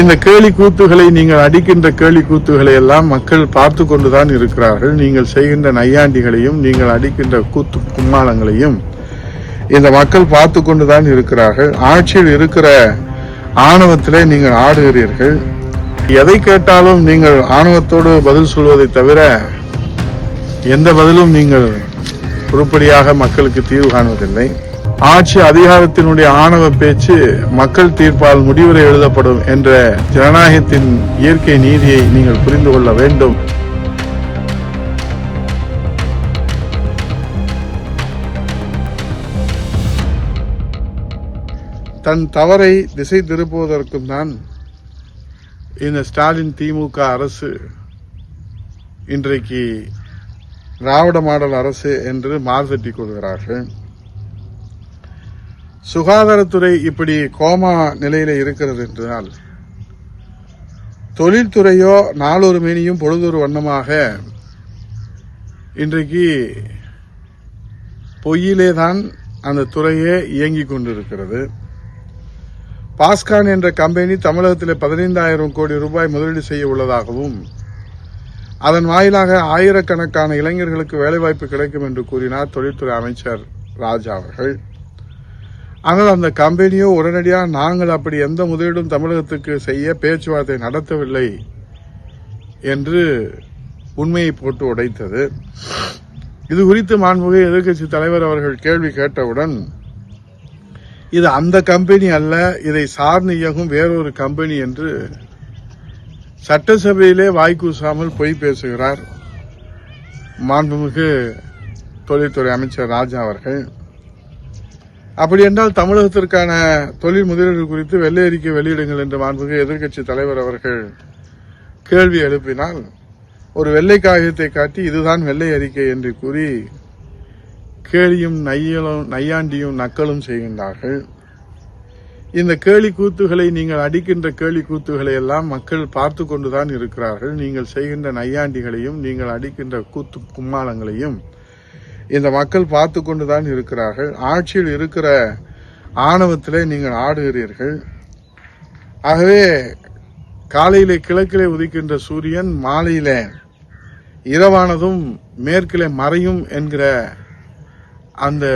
இந்த கேலி கூத்துகளை நீங்கள் அடிக்கின்ற கேலி கூத்துகளை எல்லாம் மக்கள் பார்த்து கொண்டுதான் இருக்கிறார்கள். நீங்கள் செய்கின்ற நையாண்டிகளையும் நீங்கள் அடிக்கின்ற கூத்து கும்மாளங்களையும் இந்த மக்கள் பார்த்து கொண்டுதான் இருக்கிறார்கள். ஆட்சியில் இருக்கிற ஆணவத்திலே நீங்கள் ஆடுகிறீர்கள். எதை கேட்டாலும் நீங்கள் ஆணவத்தோடு பதில் சொல்வதை தவிர எந்த பதிலும் நீங்கள் உருப்படியாக மக்களுக்கு தீர்வு காணுவதில்லை ஆட்சி அதிகாரத்தினுடைய ஆணவ பேச்சு மக்கள் தீர்ப்பால் முடிவுரை எழுதப்படும் என்ற ஜனநாயகத்தின் இயற்கை நீதியை நீங்கள் புரிந்து கொள்ள வேண்டும். தன் தவறை திசை திருப்புவதற்கும் தான் இந்த ஸ்டாலின் திமுக அரசு இன்றைக்கு திராவிட மாடல் அரசு என்று மார்தட்டி கொள்கிறார்கள். சுகாதாரத்துறை இப்படி கோமா நிலையில இருக்கிறது என்றால் தொழில்துறையோ நாளொரு மேனியும் பொழுதொரு வண்ணமாக இன்றைக்கு பொய்யிலே தான் அந்த துறையே இயங்கிக் கொண்டிருக்கிறது. பாஸ்கான் என்ற கம்பெனி தமிழகத்தில் பதினைந்தாயிரம் கோடி ரூபாய் முதலீடு செய்ய உள்ளதாகவும் அதன் வாயிலாக ஆயிரக்கணக்கான இளைஞர்களுக்கு வேலைவாய்ப்பு கிடைக்கும் என்று கூறினார் தொழில்துறை அமைச்சர் ராஜா அவர்கள். ஆனால் அந்த கம்பெனியோ உடனடியாக நாங்கள் அப்படி எந்த முதலீடும் தமிழகத்துக்கு செய்ய பேச்சுவார்த்தை நடத்தவில்லை என்று உண்மையை போட்டு உடைத்தது. இது குறித்து மாண்புமிகு எதிர்க்கட்சி தலைவர் அவர்கள் கேள்வி கேட்டவுடன் இது அந்த கம்பெனி அல்ல இதை சார்ந்து இயங்கும் வேறொரு கம்பெனி என்று சட்டசபையிலே வாய்க்கூசாமல் பொய் பேசுகிறார் மாண்புமிகு தொழில்துறை அமைச்சர் ராஜா அவர்கள். அப்படி என்றால் தமிழகத்திற்கான தொழில் முதலீடு குறித்து வெள்ளை அறிக்கை வெளியிடுங்கள் என்று மாண்புமிகு எதிர்க்கட்சி தலைவர் அவர்கள் கேள்வி எழுப்பினால் ஒரு வெள்ளை காகிதத்தை காட்டி இதுதான் வெள்ளை அறிக்கை என்று கூறி கேலியும் நையலும் நையாண்டியும் நக்கலும் செய்கின்றார்கள். இந்த கேலி கூத்துகளை நீங்கள் அடிக்கின்ற கேலி கூத்துகளை எல்லாம் மக்கள் பார்த்து கொண்டுதான் இருக்கிறார்கள். நீங்கள் செய்கின்ற நையாண்டிகளையும் நீங்கள் அடிக்கின்ற கூத்து கும்மாளங்களையும் இந்த மக்கள் பார்த்து கொண்டு தான் இருக்கிறார்கள். ஆட்சியில் இருக்கிற ஆணவத்திலே நீங்கள் ஆடுகிறீர்கள். ஆகவே காலையிலே கிழக்கிலே உதிக்கின்ற சூரியன் மாலையிலே இரவானதும் மேற்கிலே மறையும் என்கிற அந்த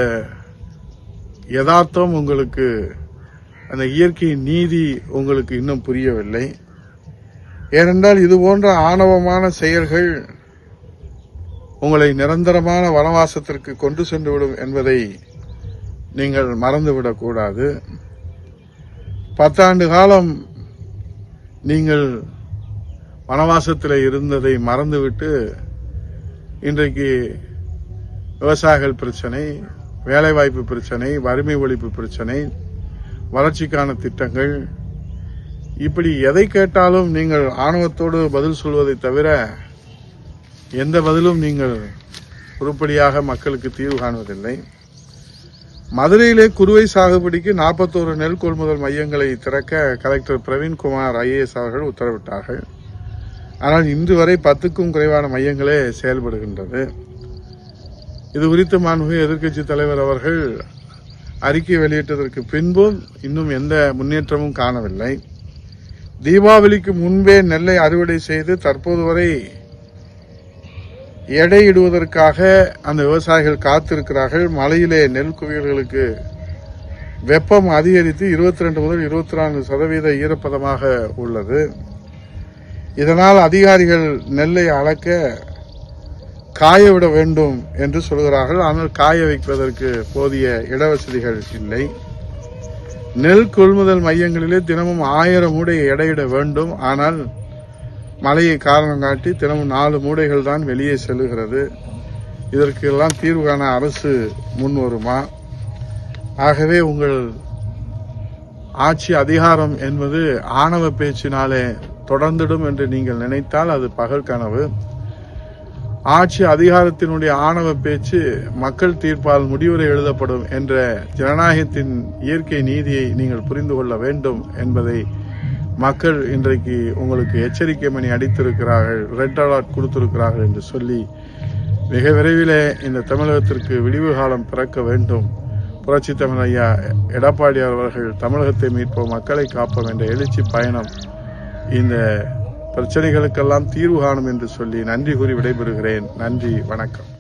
யதார்த்தம் உங்களுக்கு அந்த இயற்கை நீதி உங்களுக்கு இன்னும் புரியவில்லை. ஏனென்றால் இது போன்ற ஆணவமான செயல்கள் உங்களை நிரந்தரமான வனவாசத்திற்கு கொண்டு சென்று விடும் என்பதை நீங்கள் மறந்துவிடக்கூடாது. பத்தாண்டு காலம் நீங்கள் வனவாசத்தில் இருந்ததை மறந்துவிட்டு இன்றைக்கு விவசாயிகள் பிரச்சனை வேலைவாய்ப்பு பிரச்சனை வறுமை ஒழிப்பு பிரச்சனை வளர்ச்சிக்கான திட்டங்கள். இப்படி எதை கேட்டாலும் நீங்கள் ஆணவத்தோடு பதில் சொல்வதை தவிர எந்த பதிலும் நீங்கள் உருப்படியாக மக்களுக்கு தீர்வு காணுவதில்லை. மதுரையிலே குறுவை சாகுபடிக்கு நாற்பத்தோரு நெல் கொள்முதல் மையங்களை திறக்க கலெக்டர் பிரவீன்குமார் ஐஏஎஸ் அவர்கள் உத்தரவிட்டார்கள். ஆனால் இன்று வரை பத்துக்கும் குறைவான மையங்களே செயல்படுகின்றது. இது குறித்து மாண்புமிகு எதிர்க்கட்சி தலைவர் அவர்கள் அறிக்கை வெளியிட்டதற்கு பின்பும் இன்னும் எந்த முன்னேற்றமும் காணவில்லை. தீபாவளிக்கு முன்பே நெல்லை அறுவடை செய்து தற்போது வரை எடையிடுவதற்காக அந்த விவசாயிகள் காத்திருக்கிறார்கள். மலையிலே நெல் குவியல்களுக்கு வெப்பம் அதிகரித்து இருபத்தி ரெண்டு முதல் இருபத்தி நான்கு சதவீத ஈரப்பதமாக உள்ளது. இதனால் அதிகாரிகள் நெல்லை அளக்க காய விட வேண்டும் என்று சொல்கிறார்கள். ஆனால் காய வைப்பதற்கு போதிய இடவசதிகள் இல்லை. நெல் கொள்முதல் மையங்களிலே தினமும் ஆயிரம் மூடை எடையிட வேண்டும். ஆனால் மழையை காரணம் காட்டி தினமும் நாலு மூடைகள் தான் வெளியே செல்லுகிறது. இதற்கெல்லாம் தீர்வு காண அரசு முன் வருமா ஆகவே உங்கள் ஆட்சி அதிகாரம் என்பது ஆணவ பேச்சினாலே தொடர்ந்திடும் என்று நீங்கள் நினைத்தால் அது பகல் கனவு. ஆட்சி அதிகாரத்தினுடைய ஆணவ பேச்சு மக்கள் தீர்ப்பால் முடிவுரை எழுதப்படும் என்ற ஜனநாயகத்தின் இயற்கை நீதியை நீங்கள் புரிந்து கொள்ள வேண்டும் என்பதை மக்கள் இன்றைக்கு உங்களுக்கு எச்சரிக்கை மணி அடித்திருக்கிறார்கள் ரெட் அலர்ட் கொடுத்திருக்கிறார்கள் என்று சொல்லி மிக விரைவிலே இந்த தமிழகத்திற்கு விடிவு காலம் பிறக்க வேண்டும். புரட்சி தமிழ் ஐயா எடப்பாடி அவர்கள் தமிழகத்தை மீட்போம் மக்களை காப்போம் என்ற எழுச்சி பயணம் இந்த பிரச்சனைகளுக்கெல்லாம் தீர்வு காணும் என்று சொல்லி நன்றி கூறி விடைபெறுகிறேன். நன்றி வணக்கம்.